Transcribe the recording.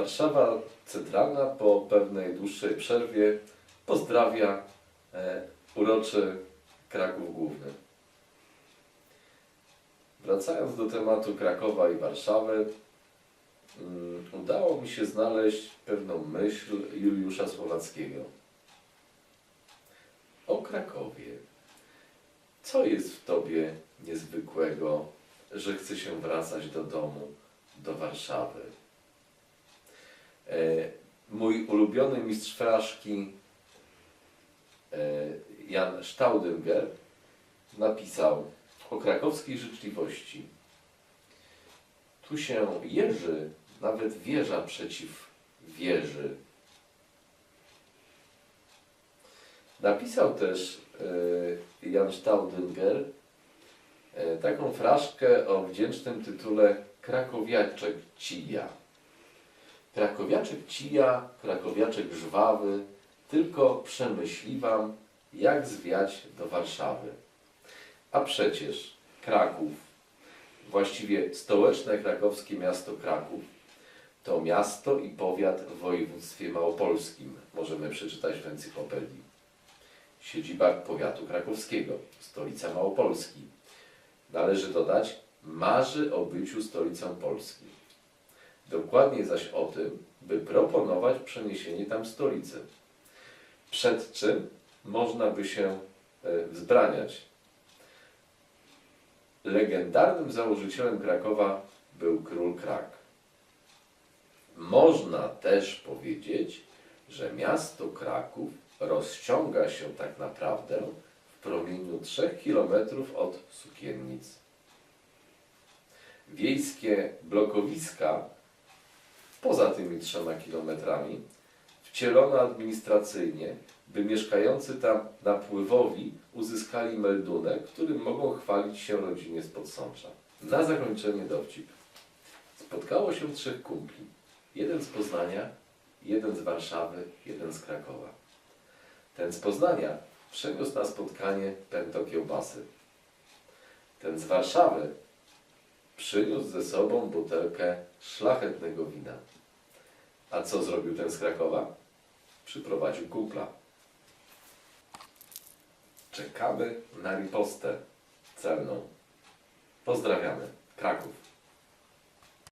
Warszawa Centralna po pewnej dłuższej przerwie pozdrawia e, uroczy Kraków Główny. Wracając do tematu Krakowa i Warszawy, mm, udało mi się znaleźć pewną myśl Juliusza Słowackiego. O Krakowie. Co jest w tobie niezwykłego, że chce się wracać do domu, do Warszawy? E, mój ulubiony mistrz fraszki e, Jan Staudinger napisał o krakowskiej życzliwości. Tu się jeży, nawet wieża przeciw wieży. Napisał też e, Jan Staudinger taką fraszkę o wdzięcznym tytule Krakowiaczek Cija. Krakowiaczek cija, krakowiaczek żwawy, tylko przemyśliwam, jak zwiać do Warszawy. A przecież Kraków, właściwie stołeczne krakowskie miasto Kraków, to miasto i powiat w województwie małopolskim, możemy przeczytać w encyklopedii. Siedziba powiatu krakowskiego, stolica Małopolski. Należy dodać, marzy o byciu stolicą Polski. Dokładnie zaś o tym, by proponować przeniesienie tam stolicy. Przed czym można by się e, wzbraniać. Legendarnym założycielem Krakowa był król Krak. Można też powiedzieć, że miasto Kraków rozciąga się tak naprawdę w promieniu 3 km od Sukiennic. Wiejskie blokowiska poza tymi trzema kilometrami, wcielono administracyjnie, by mieszkający tam napływowi uzyskali meldunek, którym mogą chwalić się rodzinie z Podsącza. Na zakończenie dowcip. Spotkało się trzech kumpli. Jeden z Poznania, jeden z Warszawy, jeden z Krakowa. Ten z Poznania przeniósł na spotkanie pęto kiełbasy. Ten z Warszawy przyniósł ze sobą butelkę szlachetnego wina. A co zrobił ten z Krakowa? Przyprowadził kumpla. Czekamy na ripostę celną. Pozdrawiamy. Kraków.